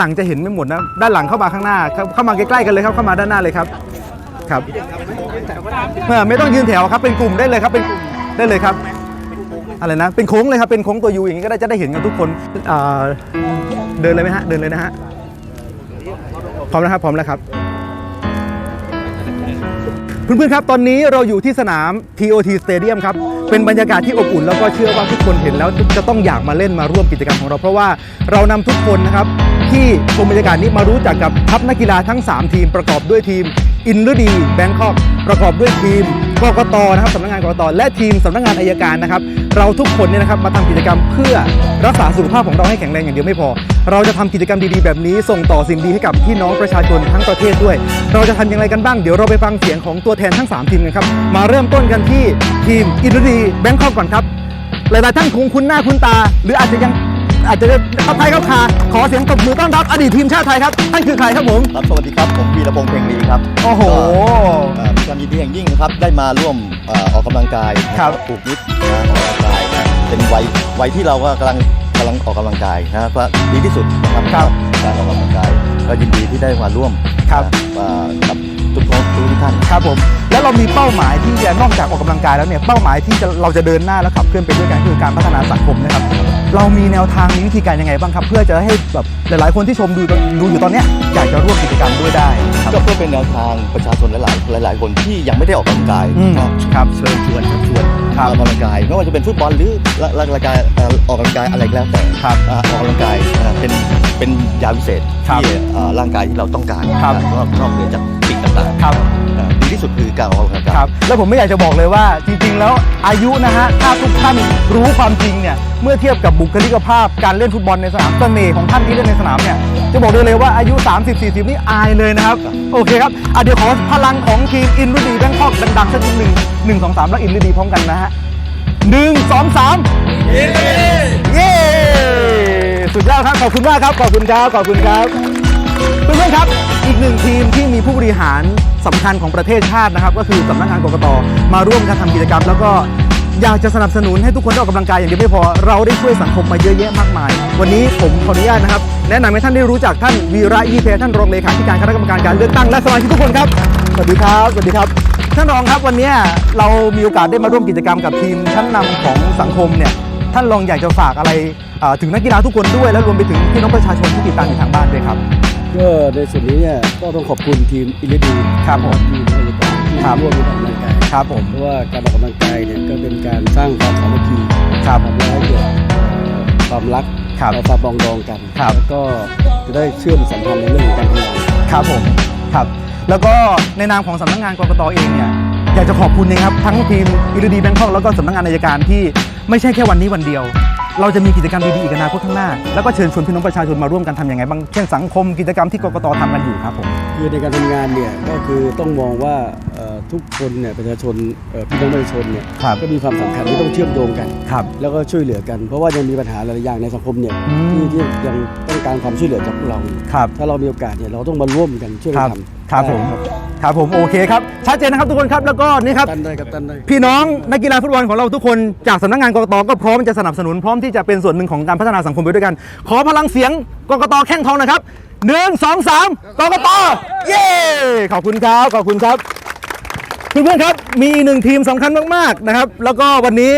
หลังจะเห็นไม่หมดนะ ด้านหลังเข้ามาข้างหน้า เข้ามาใกล้ๆกันเลยครับ เข้ามาด้านหน้าเลยครับ ครับเออไม่ต้องยืนแถวครับ เป็นกลุ่มได้เลยครับ เป็นกลุ่มได้เลยครับ อะไรนะ เป็นโค้งเลยครับ เป็นโค้งตัวยูอย่างนี้ก็ได้ จะได้เห็นกันทุกคนเดินเลยไหมฮะ เดินเลยนะฮะ พร้อมแล้วครับ พร้อมแล้วครับเพื่อนๆครับ ตอนนี้เราอยู่ที่สนาม TOT Stadium ครับ เป็นบรรยากาศที่อบอุ่นแล้วก็เชื่อว่าทุกคนเห็นแล้วจะต้องอยากมาเล่นมาร่วมกิจกรรมของเรา เพราะว่าเรานำทุกคนนะครับ ที่ชมบรรยากาศนี้มารู้จักกับทัพนักกีฬาทั้ง 3 ทีมประกอบด้วยทีม อินฤดีแบงคอกประกอบด้วยทีมกกตนะครับสำนักงานกกตและทีมสำนักงานอายการนะครับเราทุกคนเนี่ยนะครับมาทำกิจกรรมเพื่อรักษาสุขภาพของเราให้แข็งแรงอย่างเดียวไม่พอ เราจะทำกิจกรรมดีๆแบบนี้ ส่งต่อสิ่งดีให้กับพี่น้องประชาชนทั้งประเทศด้วย เราจะทำอย่างไรกันบ้างเดี๋ยวเราไปฟังเสียงของตัวแทนทั้ง 3 ทีมกันครับมาเริ่มต้นกันที่ทีมอินโดนีแบงคอกก่อนครับหลายๆท่านคงคุ้นหน้าคุ้นตา หรืออาจจะยัง อาจจะเข้าไทยเข้าคาขอเสียงตบมือต้อนรับอดีตทีมชาติไทยครับท่านคือใครครับผมครับสวัสดีครับผมวีระพงษ์เพ็งลีครับโอ้โหก็เอ่อมีความยินดีอย่างยิ่งนะครับได้มาร่วมเอ่อออกกำลังกายนะครับปลูกนิดนะออกกำลังกายนะเป็นวัยวัยที่เราก็กำลังกำลังออกกำลังกายนะก็ดีที่สุดนะครับครับการออกกำลังกายก็ยินดีที่ได้มาร่วมครับ นะมากับ ทุกคนทุกท่านครับผมแล้วเรามีเป้าหมายที่จะนอกจากออกกำลังกายแล้วเนี่ยเป้าหมายที่จะเราจะเดินหน้าและขับเคลื่อนไปด้วยกันคือการพัฒนาสังคมนะครับเรามีแนวทางมีวิธีการยังไงบ้างครับ เพื่อจะให้แบบหลาย ๆ คนที่ชมดูดูอยู่ตอนเนี้ยอยากจะร่วมกิจกรรมด้วยได้ครับก็เพื่อเป็นแนวทางประชาชนหลาย ๆ หลาย ๆ คนที่ยังไม่ได้ออกกำลังกายอืมก็ครับเชิญชวนชักชวนครับออกกำลังกายไม่ว่าจะเป็นฟุตบอลหรือรายการเอ่อออกกำลังกายอะไรก็แล้วแต่ครับอ่าออกกำลังกายอ่าเป็น เป็นยาวิเศษครับที่อ่าร่างกายที่เราต้องการครับนอกนอกเหนือจากสิ่งต่างครับๆอ่าดีที่สุดคือการออกกำลังกาย ครับแล้วผมไม่อยากจะบอกเลยว่าจริงๆ แล้วอายุนะฮะถ้าทุกท่านรู้ความจริงเนี่ยเมื่อเทียบกับบุคลิกภาพการเล่นฟุตบอลในสนามเสน่ห์ของท่านที่เล่นในสนามเนี่ยจะบอกได้เลยว่าอายุ 30 40 นี่อายเลยนะครับ โอเคครับอะเดี๋ยวขอพลังของทีมอินรุดีแบงคอกดังๆสักนิดหนึ่งหนึ่งสองสามแล้วอินรุดีพร้อมกันนะฮะหนึ่งสองสามเย้ สุดยอดครับ ขอบคุณมากครับ ขอบคุณครับ ขอบคุณครับ เพื่อนๆครับ อีกหนึ่งทีมที่มีผู้บริหารสำคัญของประเทศชาตินะครับ ก็คือสำนักงานกกตมาร่วมกันทำกิจกรรม แล้วก็อยากจะสนับสนุนให้ทุกคนได้ออกกำลังกายอย่างเดียวไม่พอ เราได้ช่วยสังคมมาเยอะแยะมากมาย วันนี้ผมขออนุญาตนะครับ แนะนำให้ท่านได้รู้จักท่านวีระยี่เพท่านรองเลขาธิการคณะกรรมการการเลือกตั้งและสมาชิกทุกคนครับ สวัสดีครับ สวัสดีครับ ท่านรองครับวันนี้เรามีโอกาสได้มาร่วมกิจกรรมกับทีมชั้นนำของสังคมเนี่ย ท่านรองอยากจะฝากอะไรอ่าถึงนักกีฬาทุกคนด้วย และรวมไปถึงพี่น้องประชาชนที่ติดตามอยู่ทางบ้านด้วยครับก็ในส่วนนี้เนี่ยก็ต้องขอบคุณทีมอิเลดีครับผมทีมบริการที่ครับร่วมกันออกกำลังกายครับผมเพราะว่าการออกกำลังกายเนี่ยก็เป็นการสร้างความสามัคคีครับทำให้เกิดความรักครับและความปรองดองกันครับแล้วก็จะได้เชื่อมสัมพันธ์ในเรื่องของการทำงานครับผมครับ แล้วก็ในนามของสำนักงานกกตเองเนี่ยอยากจะขอบคุณนะครับทั้งทีมอิรดีแบงคอกแล้วก็สำนักงานอัยการที่ ไม่ใช่แค่วันนี้วันเดียว เราจะมีกิจกรรมดีๆอีกนอนาคตข้างหน้า แล้วก็เชิญชวนพี่น้องประชาชนมาร่วมกันทำยังไงบ้างเช่นสังคมกิจกรรมที่กกตทำกันอยู่ครับผม คือในการทำงานเนี่ยก็คือต้องมองว่า ทุกคนเนี่ยประชาชนเอ่อพี่น้องประชาชนเนี่ยครับก็มีความสำคัญที่ต้องเชื่อมโยงกัน ครับ แล้วก็ช่วยเหลือกัน เพราะว่ายังมีปัญหาหลายๆอย่างในสังคมเนี่ยอืมที่ที่ยังต้องการความช่วยเหลือจากพวกเรา ครับถ้าเรามีโอกาสเนี่ยเราต้องมาร่วมกันช่วยคกัรันบทำครับผมได้ครับผมโอเคครับชัดเจนนะครับทุกคนครับแล้วก็นี่ครับ ตั้นได้ครับตั้นได้ พี่น้องนักกีฬาฟุตบอลของเราทุกคนจากสำนักงานกกตก็พร้อมจะสนับสนุนพร้อมที่จะเป็นส่วนหนึ่งของการพัฒนาสังคมไปด้วยกัน ขอพลังเสียงกกตแข้งทองหนะครับหนึ่งสองสามกกตเย้ขอบคุณครับขอบคุณครับ เพื่อนๆครับมีหนึ่งทีมสำคัญมากๆนะครับ แล้วก็วันนี้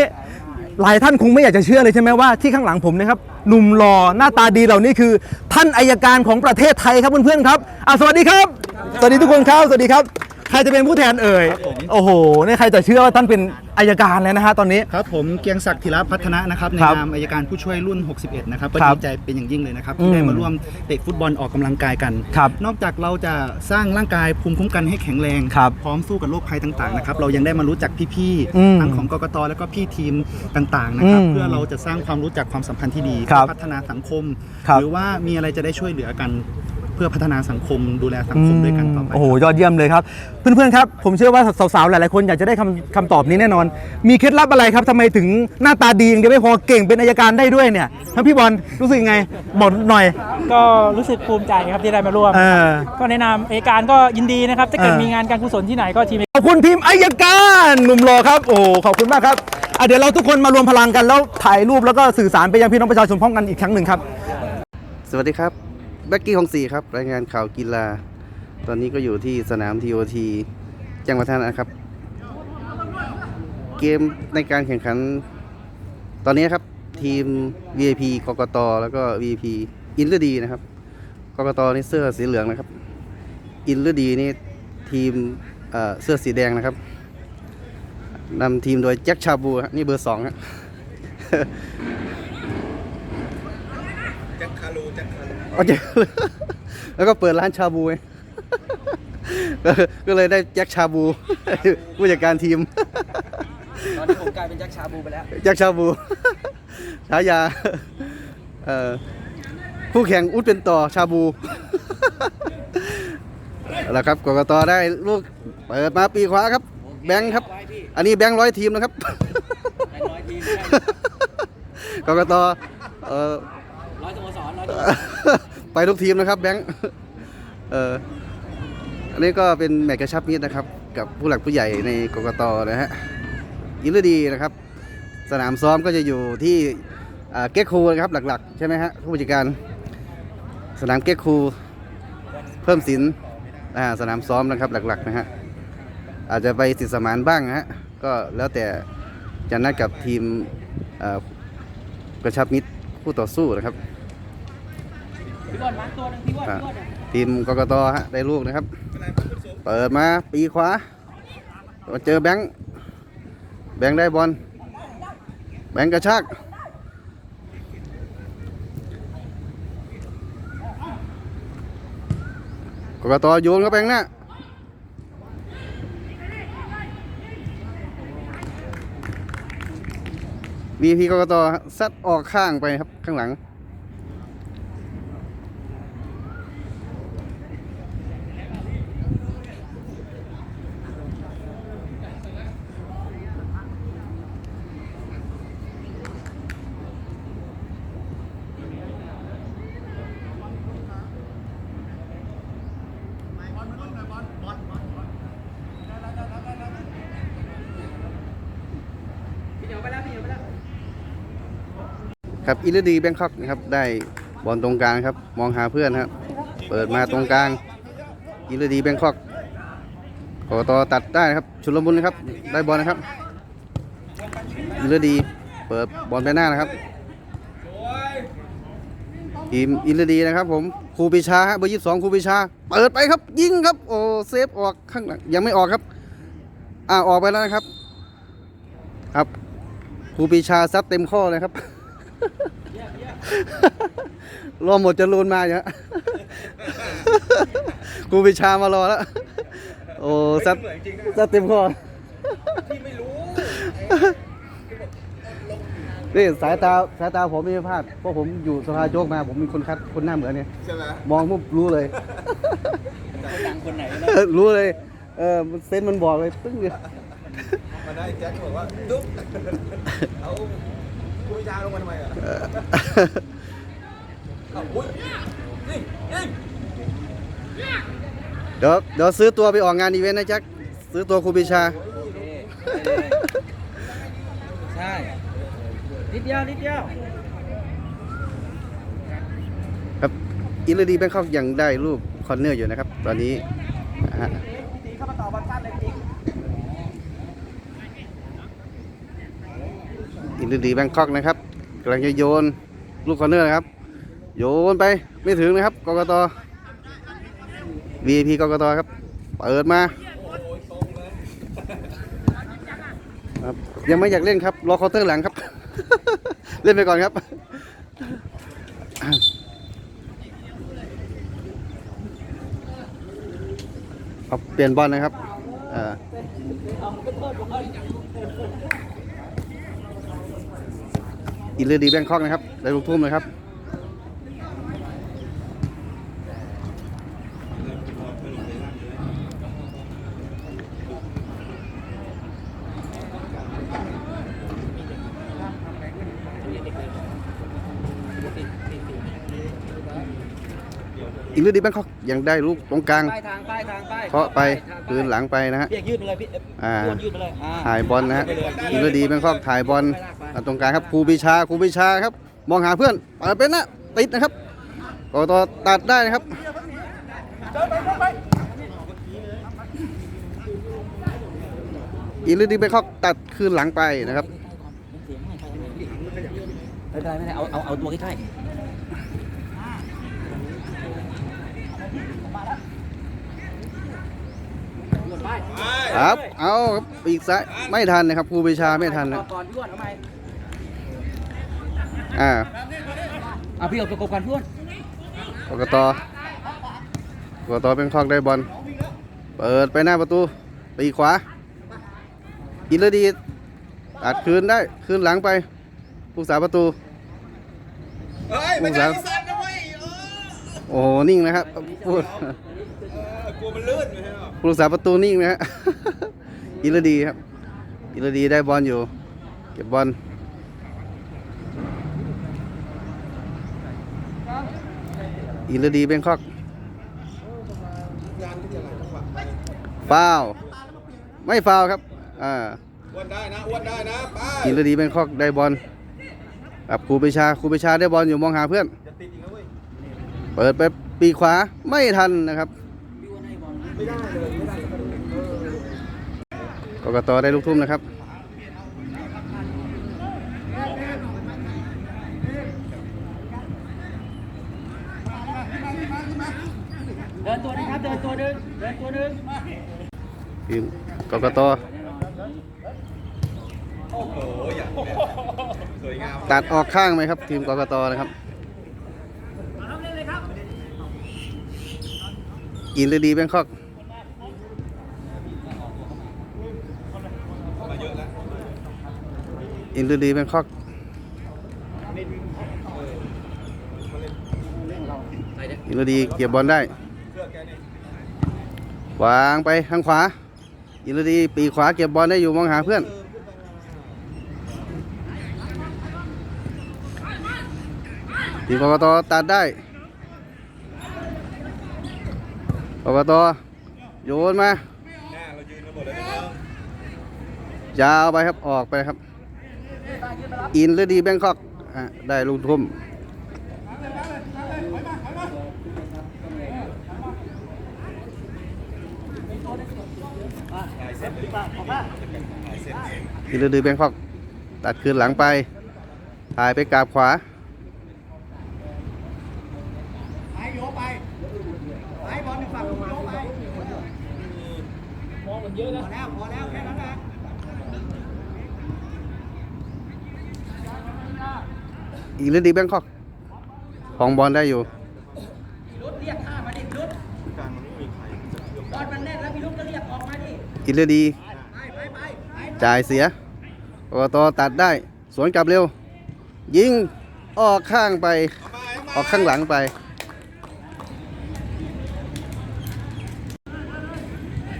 หลายท่านคงไม่อยากจะเชื่อเลยใช่ไหมว่าที่ข้างหลังผมนะครับหนุ่มหล่อหน้าตาดีเหล่านี้คือ ท่านอายการของประเทศไทยครับเพื่อนๆครับอะสวัสดีครับ สวัสดีทุกคนครับสวัสดีครับ ใครจะเป็นผู้แทนเอ่ยโอ้โหนี่ใครจะเชื่อว่าท่านเป็นอายการเลยนะฮะตอนนี้ ครับผมเกียงศักดิ์ธีรพัฒนะนะครับในครับนามอายการผู้ช่วยรุ่น 61 นะครับก็ครับดีใจเป็นอย่างยิ่งเลยนะครับ อืมที่ได้มาร่วมเตะฟุตบอลออกกำลังกายกัน ครับนอกจากเราจะสร้างร่างกายภูมิคุ้มกันให้แข็งแรง ครับพร้อมสู้กับโรคภัยต่างๆนะครับเรายังได้มารู้จักพี่อืมๆทั้งของกกตแล้วก็พี่ทีมต่างๆนะครับอืมเพื่อเราจะสร้างความรู้จักความสัมพันธ์ที่ดีครับเพื่อพัฒนาสังคม ครับหรือว่ามีอะไรจะได้ช่วยเหลือกัน เพื่อพัฒนาสังคมดูแลสังคมด้วยกันต่อไปโอ้โหยอดเยี่ยมเลยครับ เพื่อนๆครับ ผมเชื่อว่าสาวๆหลายๆคนอยากจะได้คำคำตอบนี้แน่นอน มีเคล็ดลับอะไรครับทำไมถึงหน้าตาดีอย่างเดียวไม่พอเก่งเป็นอายการได้ด้วยเนี่ยท่านพี่บอลรู้สึกยังไงบอกหน่อย ก็รู้สึกภูมิใจครับที่ได้มาร่วม เออ ก็แนะนำเอกการก็ยินดีนะครับถ้าเกิดเออ มีงานการกุศลที่ไหนก็ทีม ขอบคุณทีมอายการหนุ่มหล่อครับ โอ้โหขอบคุณมากครับอะเดี๋ยวเราทุกคนมารวมพลังกันแล้วถ่ายรูปแล้วก็สื่อสารไปยังพี่น้องประชาชนพร้อมกันอีกครั้งหนึ่งครับ สวัสดีครับแบบ็กกี้ของสี่ครับ รายงานข่าวกีฬา ตอนนี้ก็อยู่ที่สนามทีโอทีจังหวัดท่านะครับ เกมในการแข่งขัน ตอนนี้ครับ ทีม VIP กกต แล้วก็ VIP อินเลดีนะครับ กกตนี่เสื้อสีเหลืองนะครับ อินเลดีนี่ทีมเอ่อเสื้อสีแดงนะครับนำทีมโดยแจ็คชาบูนี่เบอร์สองฮะ แจ็คคารูแจ็คคารู เอาเจอแล้วก็เปิดร้านชาบูไงก็ก็เลยได้แจ็คชาบูผู้จัดการทีม ตอนนี้ผมกลายเป็นแจ็คชาบูไปแล้วแจ็คชาบูฉายาเอ่อผู้แข่งอุดเป็นต่อชาบูแล้วครับกกตได้ลูกเปิดมาปีขวาครับ แบงค์ครับ อันนี้แบงค์ร้อยทีมนะครับแบงค์ร้อยทีมกกตเอ่อ ไปทุกทีมนะครับแบงค์เอออันนี้ก็เป็นแมตช์กระชับมิตรนะครับ กับผู้หลักผู้ใหญ่ในกกตนะฮะยินดีนะครับ สนามซ้อมก็จะอยู่ที่เก๊กคูนะครับหลักๆ ใช่ไหมฮะผู้จัดการสนามเก๊กคูเพิ่มสินสนามซ้อมนะครับหลักๆนะฮะอาจจะไปสิทธิสมานบ้างนะฮะก็แล้วแต่จะนัดกับทีมกระชับมิตรคู่ต่อสู้นะครับ พี่บอลมาตัวหนึงพี่บอลอ่าพี่บอลเนี่ยทีมกกตฮะได้ลูกนะครับ เปิดมาปีขวามาเจอแบงค์แบงค์ได้บอลแบงค์กระชากกกตโยนเข้าไปข้างหน้าวีพีกกตซัดออกข้างไปครับข้างหลัง พี่เหนียวไปแล้วพี่เหนียวไปแล้ว ครับอิลดีแบงคอกนะครับได้บอลตรงกลางครับ มองหาเพื่อนครับเปิดมาตรงกลางอิลดีแบงคอกกกตตัดได้นะครับ ชุลมุนนะครับ ได้บอลนะครับอิลดีเปิดบอลไปหน้านะครับทีมอินดีนะครับ ผมครูปิชาฮะเบอร์ยี่สองครูปิชา เปิดไปครับ ยิงครับ โอ้เซฟออกข้างหลังยังไม่ออกครับ อ่าออกไปแล้วนะครับ ครับครูปีชาซัดเต็มข้อเลยครับ รอหมดจะรูนมาอยู่ฮะครูปีชามารอแล้ว โอ้ซัดซัดเต็มข้อนี่สายตาสายตาผมไม่พลาดเพราะผมอยู่สภาโจกมา ผมมีคนคัดคนหน้าเหมือนเนี่ยใช่ไหมมองปุ๊บรู้เลยคนดังคนไหนนะรู้เลย เออมันเซนส์มันบอกเลยตึ้งเลยมาได้แจ็คบอกว่าดุ๊กเอา คุยจาลงมาทำไมอะเออเอาอุ้ยนี่นี่เดี๋ยวเดี๋ยวซื้อตัวไปออกงานอีเวนต์นะแจ็คซื้อตัวครูปีชาโอเคใช่นิดเดียวนิดเดียวครับอินเลดีแบงคอกยังได้ลูกคอนเนอร์อยู่นะครับ ตอนนี้นะฮะ เข้ามาต่อบอลสั้นเลย จรินดีแบงคอกนะครับกำลังจะโยนลูกคอนเนอร์นะครับ โยนไปไม่ถึงนะครับกกต VIP กกตครับ เปิดมาครับยังไม่อยากเล่นครับ รอเคาน์เตอร์หลังครับ เล่นไปก่อนครับเอาเปลี่ยนบอลนะครับอ่า อินเลดีแบงคอกนะครับได้ลูกทุ่มเลยครับอินเลดีแบงคอกยังได้ลูกตรงกลางป้ายทางป้ายทางป้ายเคาะไปคืนหลังไปนะฮะพี่เอกยืดไปเลยพี่อ่าพี่อ้วนยืดไปเลยอ่าถ่ายบอลนะฮะอินเลดีแบงคอกถ่ายบอล อ่าตรงกลางครับครูปิชาครูปิชาครับ มองหาเพื่อนเปิดเป็นนะติดนะครับกกตตัดได้นะครับอิลิดีไปคอกตัดคืนหลังไปนะครับไม่เป็นไรไม่เป็นไรเอาเอาเอาตัวใกล้ครับ เอาครับปีกซ้ายไม่ทันนะครับครูปรีชาไม่ทันๆนะก่ อนพี่อ้วนเอาไหมอ่าเอาพี่เอาตัวกบก่อนพี่อ้วนกกตกกตเป็นคอกได้บอล เปิดไปหน้าประตูปีกขวา อินเลดีตัดคืนได้ คืนหลังไป ผู้สาประตูผู้สาโอ้โห นิ่งนะครับพูดผู้รักษาประตูนิ่งนะฮะ อินเลดีครับ อินเลดีได้บอลอยู่ เก็บบอล อินเลดีเบงคอกฟาวล์ไม่ฟาวล์ครับอ่าอ้วนได้นะอ้วนได้นะไปอินเลดีเบงคอกได้บอลกับครูปรีชาครูปรีชาได้บอลอยู่มองหาเพื่อนเปิดไปปีกขวาไม่ทันนะครับกกตได้ลูกทุ่มนะครับ เดินตัวหนึงครับ เดินตัวหนึงเดินตัวหนึง ทีมกกตตัดออกข้างไหมครับ ทีมกกตนะครับ อินเลดีแบงคอกอินเลดีแบงคอกอินเลดีเก็บบอลได้ วางไปทางขวา อินดีปีขวาเก็บบอลได้อยู่มองหาเพื่อน ทีมกกตตัดได้กกตโยนมายาวไปครับออกไปครับ อินหรือดีแบงคอกได้ลูกทุ่ม อินหรือดีแบงคอกตัดคืนหลังไป ถ่ายไปกราบขวาอีกเรื่องดีแบงคอกของบอลได้อยู่อีกเรื่องดีจ่ายเสีย กกตตัดได้ สวนกลับเร็ว ยิงออกข้างไป ออกข้างหลังไป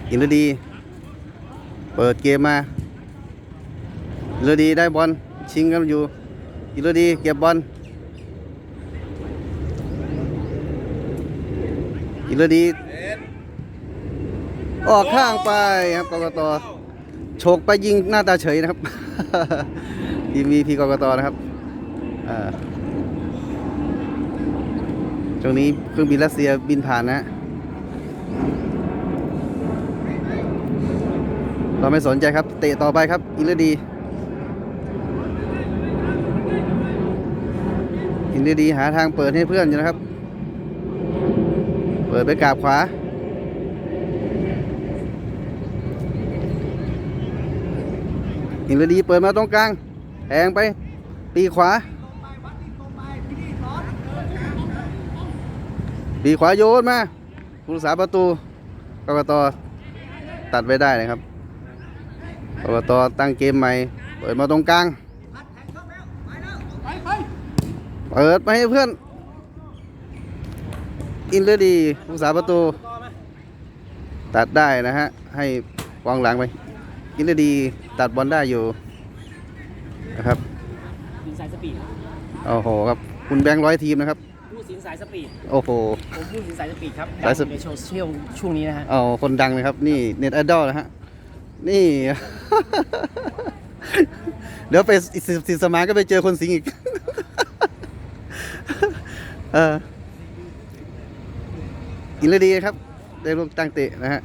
อินเลดี เปิดเกมมาอินเลดีได้บอลชิงกันอยู่ อินเลดีเก็บบอลอินเลดี ออกข้างไปครับกกต โฉกไปยิงหน้าตาเฉยนะครับ ทีม VP กกตนะครับอ่าช่วงนี้เครื่องบินรัสเซียบินผ่านนะเราไม่สนใจครับ เตะต่อไปครับ อินเลดี อินเลดีหาทางเปิดให้เพื่อนอยู่นะครับ เปิดไปกราบขวา อินเลดีเปิดมาตรงกลางแทงไปปีขวาปีขวาโยนมาผู้รักษาประตูกกตตัดไว้ได้นะครับอบตตั้งเกมใหม่ เปิดมาตรงกลาง เปิดไปให้เพื่อน อินเลดีผู้สาประตู ตัดได้นะฮะ ให้วางหลังไป อินเลอร์ดีตัดบอลได้อยู่นะครับสินสายสปีดโอ้โหครับคุณแบงค์ร้อยทีมนะครับผู้สินสายสปีดโอ้โห ผมผู้สินสายสปีดครับสายสปีด ในโซเชียลช่วงนี้นะฮะเอาคนดังเลยครับ นี่เน็ตไอดอลนะฮะนี่ เดี๋ยวไปสิสิสมานก็ไปเจอคนสิงห์อีก เอออินเลดีครับ ได้ลูกตั้งเตะนะฮะ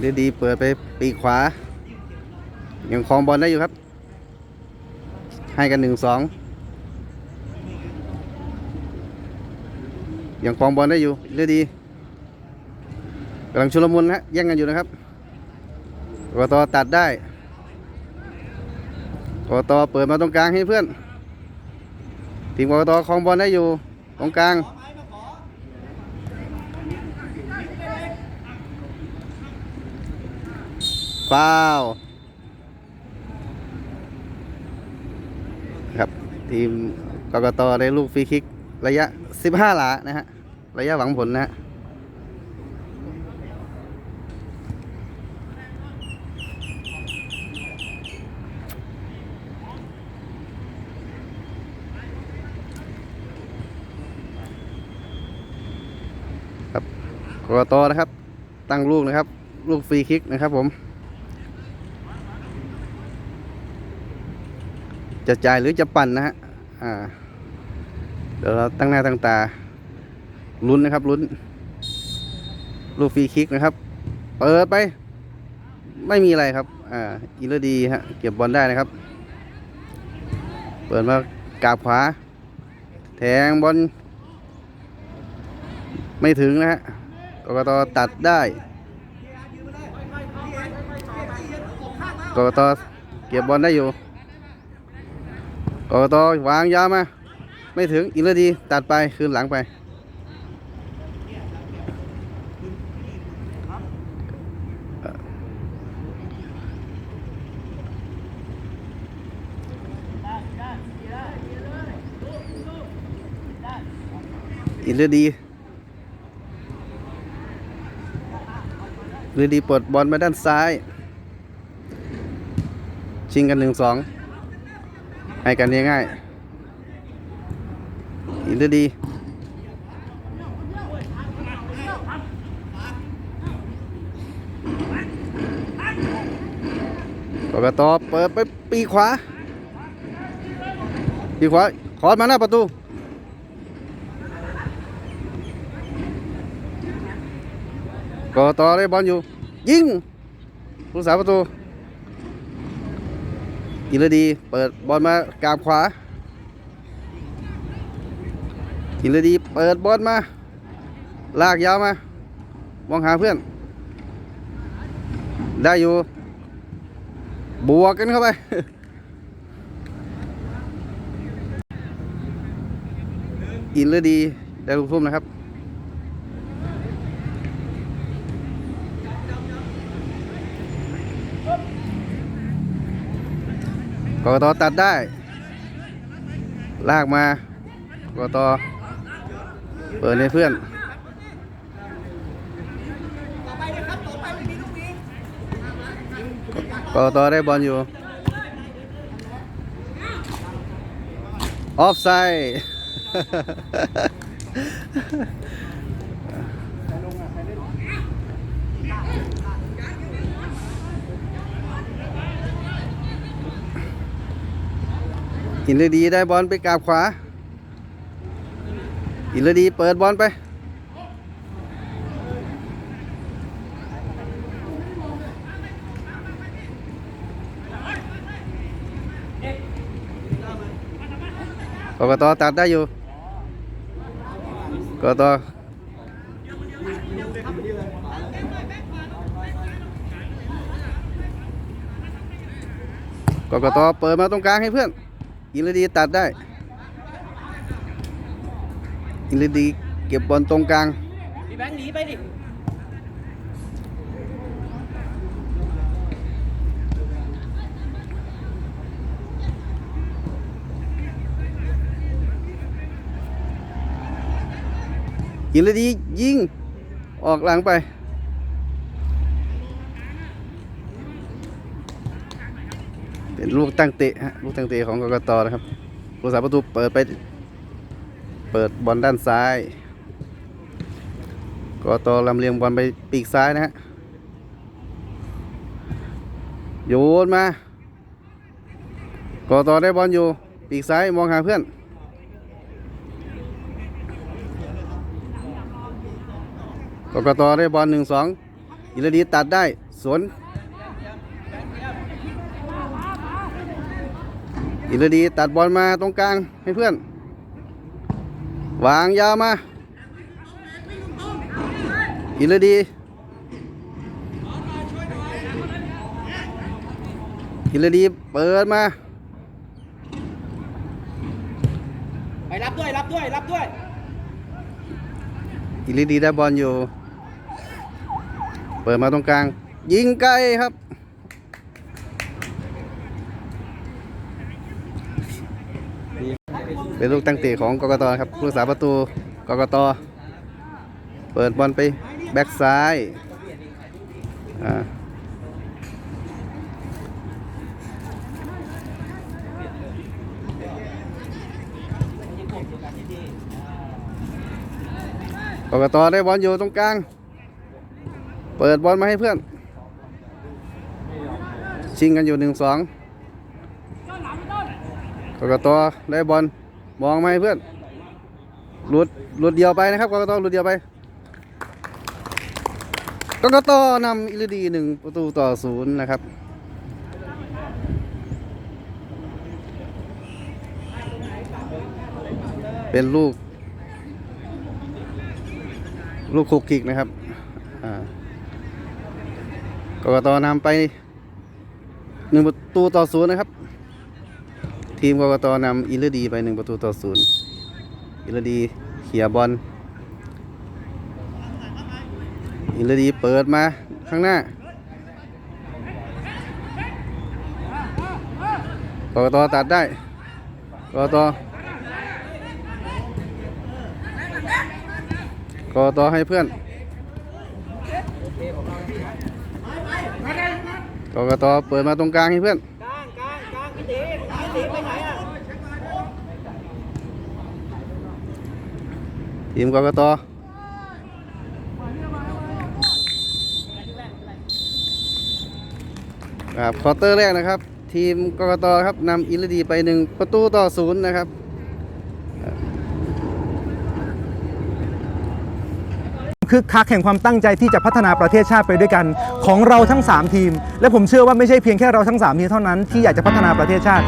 เลดีเปิดไปปีขวา ยังคลองบอลได้อยู่ครับ ให้กันหนึ่งสองยังคลองบอลได้อยู่เลดีกำลังชุลมุนนะฮะแย่งกันอยู่นะครับกตตัดได้กตเปิดมาตรงกลางให้เพื่อนทีมกกตคลองบอลได้อยู่ตรงกลาง ฟาวครับทีมกกตได้ลูกฟรีคิกระยะ 15 หลานะฮะ ระยะหวังผลนะฮะครับกกตนะครับ ตั้งลูกนะครับ ลูกฟรีคิกนะครับผม จะจ่ายหรือจะปั่นนะฮะอ่าเดี๋ยวเราตั้งหน้าตั้งตาลุ้นนะครับลุ้น ลูกฟรีคิกนะครับ เปิดไป ไม่มีอะไรครับ อ่าอิเลดีฮะเก็บบอลได้นะครับ เปิดมากราบขวา แทงบอลไม่ถึงนะฮะกกตตัดได้กกตเก็บบอลได้อยู่ กกตวางยาวมา ไม่ถึงอินเลอร์ดีตัดไปคืนหลังไปอินเลอร์ดีหรือดีเปิดบอลมาด้านซ้าย ชิงกันหนึ่งสอง ให้กันง่ายๆอินเดอร์ดีกกตอเปิดไปปีขวา ปีขวา ขอดมาหน้าประตูกตได้บอลอยู่ ยิงผู้สาประตู อินเลอร์ดี เปิดบอลมากราบขวา อินเลอร์ดี เปิดบอลมา ลากยาวมา มองหาเพื่อน ได้อยู่ บวกกันเข้าไป อินเลดี ได้ลูกทุ่มนะครับ กกตตัดได้ ลากมากกตเปิดให้เพื่อนกกตได้บอลอยู่ ออฟไซด์ อินเลอร์ดีได้บอลไปกราบขวา อินเลอร์ดีเปิดบอลไป กกตตัดได้อยู่กกตกกตเปิดมาตรงกลางให้เพื่อน อินเลอร์ดีตัดได้ อินเลอร์ดีเก็บบอลตรงกลางพี่แบงค์หนีไปดิอินเลอร์ดียิง ออกหลังไป เป็นลูกตั้งเตะฮะลูกตั้งเตะของกกตนะครับผู้สาประตูเปิดไปเปิดบอลด้านซ้ายกกตลำเลียงบอลไปปีกซ้ายนะฮะโยนมาก่อต่อได้บอลอยู่ปีกซ้ายมองหาเพื่อนกกตได้บอลหนึ่งสองอิรดีตัดได้สวน อิรดีตัดบอลมาตรงกลางให้เพื่อน วางยาวมา อิรดี อิรดีเปิดมา ไปรับด้วย รับด้วย รับด้วย อิรดีได้บอลอยู่ เปิดมาตรงกลาง ยิงไกลครับ เป็นลูกตั้งเตะของกกตครับผู้รักษาประตูกกตเปิดบอลไปแบ็กซ้ายกกตได้บอลอยู่ตรงกลาง เปิดบอลมาให้เพื่อน ชิงกันอยู่หนึ่งสองกกตได้บอล มองมาให้เพื่อนหลุดหลุดเดียวไปนะครับกกตหลุดเดียวไปกกตนำอิลดีหนึ่งประตูต่อศูนย์นะครับเป็นลูก ลูกคุกคิกนะครับอ่ากกตนำไปหนึ่งประตูต่อศูนย์นะครับ ทีมกกตนำอิลดีไปหนึ่งประตูต่อศูนย์อิลดีเขี่ยบอลอิลดีเปิดมาข้างหน้ากกตตัดได้กกตกกตให้เพื่อนกกตเปิดมาตรงกลางให้เพื่อน กลางกลางกลางพี่ตีพี่ตีไปไหนอะ ทีมกกตครับคอเตอร์แรกนะครับ ทีมกกตครับนำอิลดีไปหนึ่งประตูต่อศูนย์นะครับคึกคักแห่งความตั้งใจที่จะพัฒนาประเทศชาติไปด้วยกันของเราทั้ง 3 ทีม และผมเชื่อว่าไม่ใช่เพียงแค่เราทั้ง 3 ทีมเท่านั้นที่อยากจะพัฒนาประเทศชาติ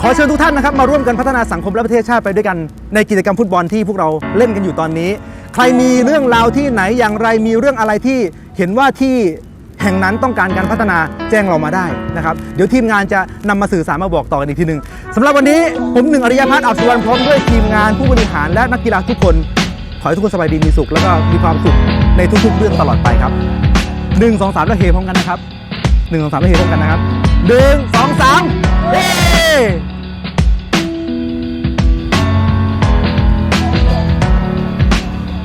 ขอเชิญทุกท่านนะครับมาร่วมกันพัฒนาสังคมและประเทศชาติไปด้วยกันในกิจกรรมฟุตบอลที่พวกเราเล่นกันอยู่ตอนนี้ ใครมีเรื่องราวที่ไหนอย่างไรมีเรื่องอะไรที่เห็นว่าที่แห่งนั้นต้องการการพัฒนาแจ้งเรามาได้นะครับ เดี๋ยวทีมงานจะนำมาสื่อสารมาบอกต่อกันอีกทีหนึ่งสำหรับวันนี้ผมหนึ่งอริยพัฒน์อับสุวรรณพร้อมด้วยทีมงานผู้บริหารและนักกีฬาทุกคน ขอให้ทุกคนสบายดีมีสุข แล้วก็มีความสุขในทุกๆ เรื่องตลอดไปครับหนึ่งสองสามแล้วเฮพร้อมกันนะครับหนึ่งสองสามแล้วเฮพร้อมกันนะครับหนึ่งสองสาม เฮ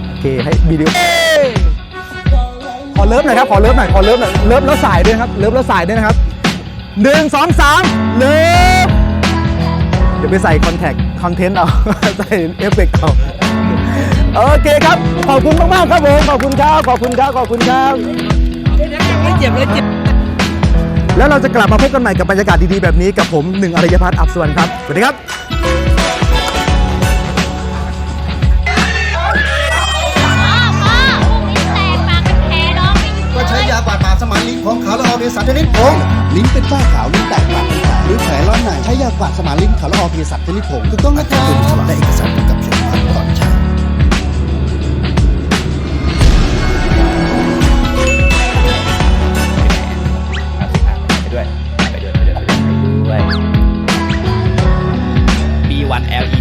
โอเคให้วิดีโอขอเลิฟหน่อยครับขอเลิฟหน่อยขอเลิฟหน่อยเลิฟแล้วสายด้วยนะครับเลิฟแล้วสายด้วยนะครับหนึ่งสองสามเลิฟเดี๋ยวไปใส่คอนแทคคอนเทนต์เอาใส่เอฟเฟกต์เอาโอเคครับ ขอบคุณมาก ๆ ครับผม ขอบคุณครับ ขอบคุณครับ ขอบคุณครับไม่เจ็บเลยเจ็บ แล้วเราจะกลับมาพบกันใหม่กับบรรยากาศดีๆแบบนี้กับผมหนึ่งอริยพัฒน์อับสวรรณครับสวัสดีครับก็ใช้ยากวาดปากสมานลิ้นของขาวละออเภสัชนิดผงลิ้นเป็นฝ้าขาวลิ้นแตกปากเป็นขาหรือแผลร้อนในใช้ยากวาดสมานลิ้นขาวละออเภสัชนิดผงถูกต้องนะครับและเอกสารกับชมพันก่อนใช้ได้วยไปด้วย B1 LED สว่างงาม